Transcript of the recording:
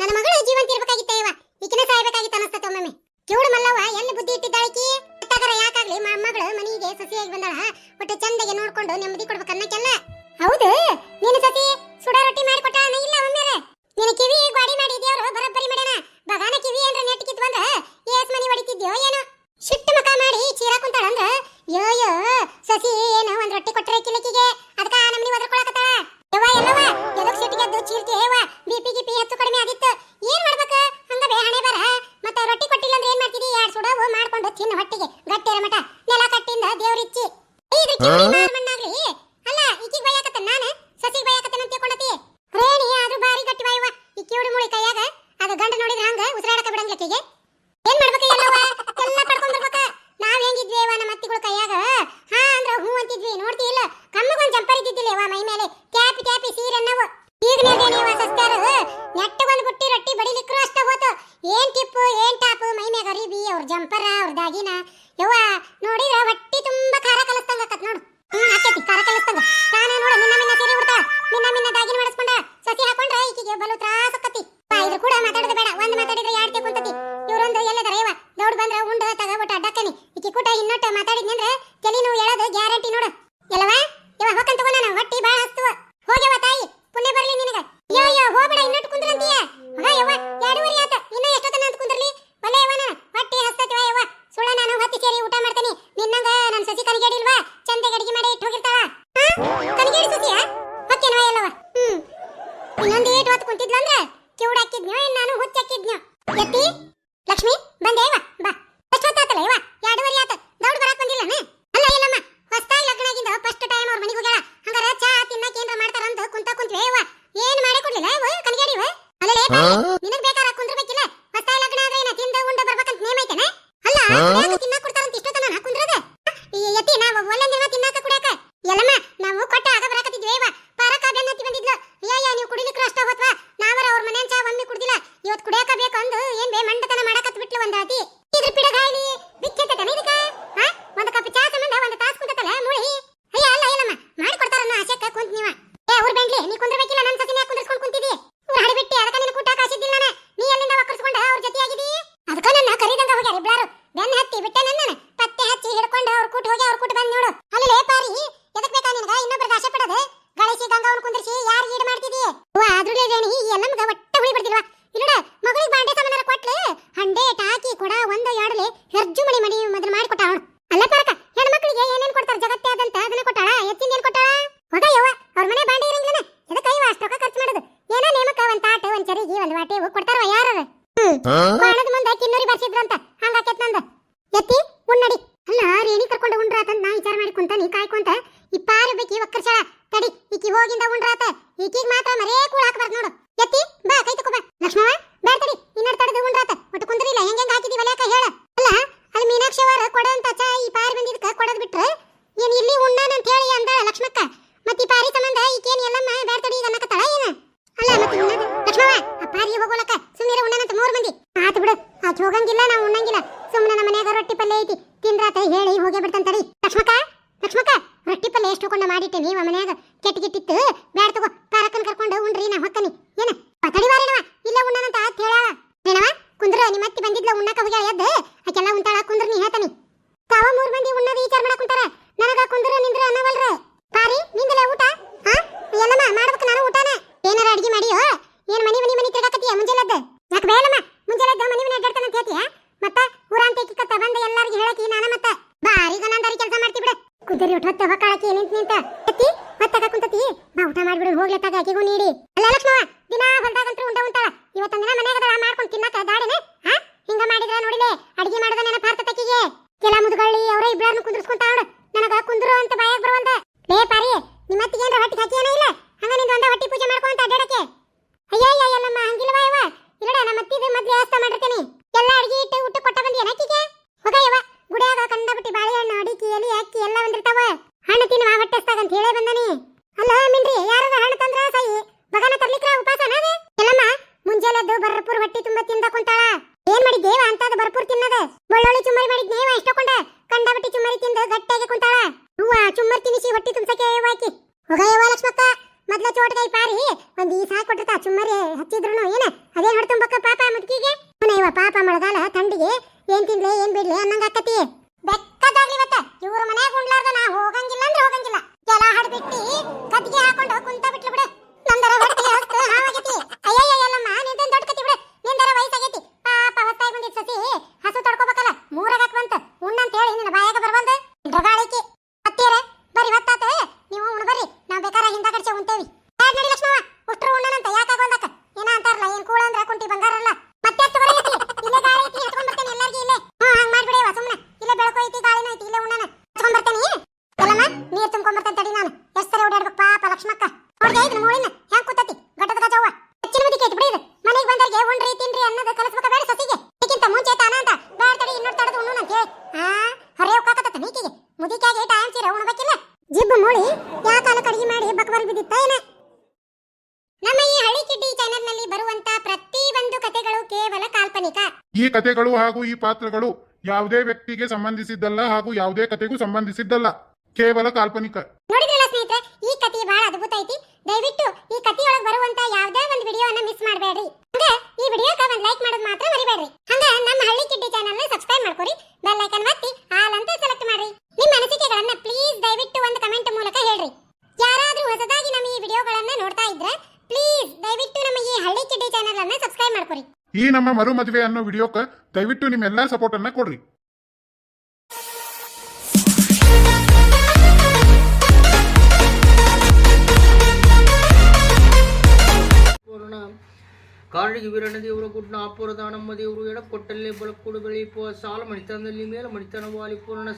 ನನ್ನ ಮಗಳು ಜೀವಂತ ಇರಬೇಕಾಗಿತ್ತು. huh? ಅತ್ತಿ ಲಕ್ಷ್ಮಿ ಬಂದೆ ಬಾ. ಫಸ್ಟ್ ಹೊತ್ತಾತಲ್ಲ ಇವ? ಎರಡೂವರೆ ಆತ. ದೌಡ್ ಬರಕ್ ಬಂದಿಲ್ಲನ ಅಲ್ಲ ಇಲ್ಲಮ್ಮ ಹೊಸ್ತಾಗಿ ಲಗ್ನ ಆಗಿಂದ ಫಸ್ಟ್ ಟೈಮ್ ಅವ್ರ ಮನೆಗೆ ಹೋಗ್ಯಾಳ. ಹಂಗಾರ ಚಾ ತಿನ್ನಕ್ಕೆ ಏನ್ರ ಮಾಡ್ತಾರ ಅಂತ ಕುಂತ ಕುಂತ್ವಿ ಇವ. ಏನ್ ಮಾಡೇ ಕೊಡ್ಲಿಲ್ಲ ಇವ? ಕಲಿಗೇಡಿ ಇವ? ಅಲ್ಲ ನಿನಗ್ ಬೇಕಾರ ಕುಂದ್ರಬೇಕಿಲ್ಲ. ಹೊಸ್ತಾಗಿ ಲಗ್ನ ಆದ್ರೆ ಏನ ತಿಂದ ಉಂಡ ಬರ್ಬೇಕಂತ ನೇಮ್ ಐತೆನ? ಅಲ್ಲ 问到底。ಹೋಗಿಲ್ಲ. ಸುಮ್ಮನೆ ನಮ್ಮ ಮನೆಯಾಗ ರೊಟ್ಟಿ ಪಲ್ಯ ಐತಿ. ತಿಂದ್ರಾತ ಹೇಳಿ, ಹೋಗಿ ಬಿಡ್ತಾನ ತಡಿ. ಲಕ್ಷ್ಮಕ್ಕ ಲಕ್ಷ್ಮಕ್ಕ, ರೊಟ್ಟಿ ಪಲ್ಯ ಎಷ್ಟು ಕೊಂಡ ಮಾಡಿಟ್ಟೆ ನೀವ ಮನೆಯಾಗ? ಕೆಟ್ಟ ಕೆಟ್ಟಿತ್ತು ಬ್ಯಾಡ ತಗೋ ಪಾರಕನ್ ಕರ್ಕೊಂಡು ಉಂಡ್ರಿ, ನಾ ಹೊಕ್ಕನಿ. ಏನ? ಪತಡಿ ಬಾರಿನವ ಇಲ್ಲ ಉಣ್ಣನಂತ ಆತ್ ಹೇಳ ಏನವ ಕುಂದ್ರ, ನಿಮ್ಮ ಅತ್ತಿ ಬಂದಿದ್ಲ ಉಣ್ಣಕ ಹೋಗ್ಯಾಳ ಎದ್ದು. ಆಕೆಲ್ಲ ಉಂಟಾಳ, ಕುಂದ್ರ ನೀ ಹೇಳ್ತಾನಿ. ಕುಂತರಿ ಒಟ್ಟು ಹೊತ್ತ ಹೊಕ್ಕಾಳಕಿ ನಿಂತ ನಿಂತ? ಅತ್ತಿ ಹೊತ್ತಾಗ ಕುಂತತಿ? ಬಾ, ಊಟ ಮಾಡಿಬಿಡು ಹೋಗ್ಲತ್ತಾಗ ಆಕಿಗೂ ನೀಡಿ. ಅಲ್ಲ ಲಕ್ಷ್ಮವ ದಿನ ಹೊಲ್ದಾಗಂತೂ ಉಂಡ ಉಂಟಾಳ. ಇವತ್ತೊಂದಿನ ಮನೆಯಾಗ ಮಾಡ್ಕೊಂಡು ತಿನ್ನಕ ದಾಡಿನೇ. ಒಳ್ಳೊಳ್ಳೆ ಚುಮ್ಮರಿ ಮಾಡಿದ್ ನೇವ ಎಷ್ಟಕೊಂಡ ಕಂಡಬಟ್ಟಿ ಚುಮ್ಮರಿ ತಿಂದು ಗಟ್ಟಿಯಾಗಿ ಕುಂತಾಳ? ಹೂವ, ಚುಮ್ಮರಿ ತಿನಿಸಿ ಹೊಟ್ಟಿ ತುಂಬಸಕ್ಕೆ ವಾಕಿ ಹೋಗಯ್ಯವ ಲಕ್ಷ್ಮಕ್ಕ, ಮೊದ್ಲ ಚೋಟಗೈ ಪಾರಿ, ಒಂದು ಈ ಸಾಕ್ ಕೊಟ್ಟಿರ್ತಾ ಚುಮ್ಮರಿ ಹಚ್ಚಿದ್ರು ಏನ? ಅದೇ ಹೊಡ್ತುಂಬಕ್ಕ ಪಾಪ ಮುದುಕಿಗೆ? ಇವ ಪಾಪ ಮಳೆಗಾಲ, ತಂಡಿಗೆ, ಏನ್ ತಿನ್ಲೆ, ಏನ್ ಬಿಡ್ಲೆ ಅನ್ನಂಗ ಆಕತಿ ಉಣ್ಣಂತ ಹೇಳಿ ಈ ಕಥೆಗಳು ಹಾಗೂ ಈ ಪಾತ್ರಗಳು ಯಾವುದೇ ವ್ಯಕ್ತಿಗೆ ಸಂಬಂಧಿಸಿದ್ದಲ್ಲ ಹಾಗೂ ಯಾವುದೇ ಕಥೆಗೂ ಸಂಬಂಧಿಸಿದ್ದಲ್ಲ. ಕೇವಲ ಕಾಲ್ಪನಿಕ. ನೋಡಿದ್ರಲ್ಲ ಸ್ನೇಹಿತರೆ, ಈ ಕಥೆ ಬಹಳ ಅದ್ಭುತ ಐತಿ. ದಯವಿಟ್ಟು ಈ ಕಥೆಯೊಳಗೆ ಬರುವಂತ ಯಾವುದೇ ಒಂದು ವಿಡಿಯೋನ ಮಿಸ್ ಮಾಡಬೇಡ್ರಿ. ಹಂಗ ಈ ವಿಡಿಯೋಕ ಒಂದು ಲೈಕ್ ಮಾಡೋದು ಮಾತ್ರ ಮರಿಬೇಡ್ರಿ. ಹಂಗ ನಮ್ಮ ಹಳ್ಳಿ ಕಿಡ್ಡಿ ಚಾನೆಲ್ನ ಸಬ್ಸ್ಕ್ರೈಬ್ ಮಾಡ್ಕೊರಿ. ಬೆಲ್ ಐಕನ್ ಒತ್ತಿ ಆಲ್ ಅಂತ ಸೆಲೆಕ್ಟ್ ಈ ನಮ್ಮ ಮರು ಮದುವೆ ಅನ್ನೋ ವಿಡಿಯೋಕ ದಯವಿಟ್ಟು ನಿಮ್ಮೆಲ್ಲಾ ಸಪೋರ್ಟ್ ಅನ್ನ ಕೊಡ್ರಿ ಪೂರ್ಣ ಕಾರಣಿಗೆ ವೀರಣ್ಣ ದೇವರು ಗುಡ್ನ ಆಪುರದ ನಮ್ಮ ದೇವರು ಎಡಕೊಟ್ಟಲ್ಲಿ ಬಳಕೊಡು ಬೆಳೆಯುವ ಸಾಲ ಮಣಿತನದಲ್ಲಿ ಮೇಲೆ ಮಣಿತನ ವಾಲಿ ಪೂರ್ಣ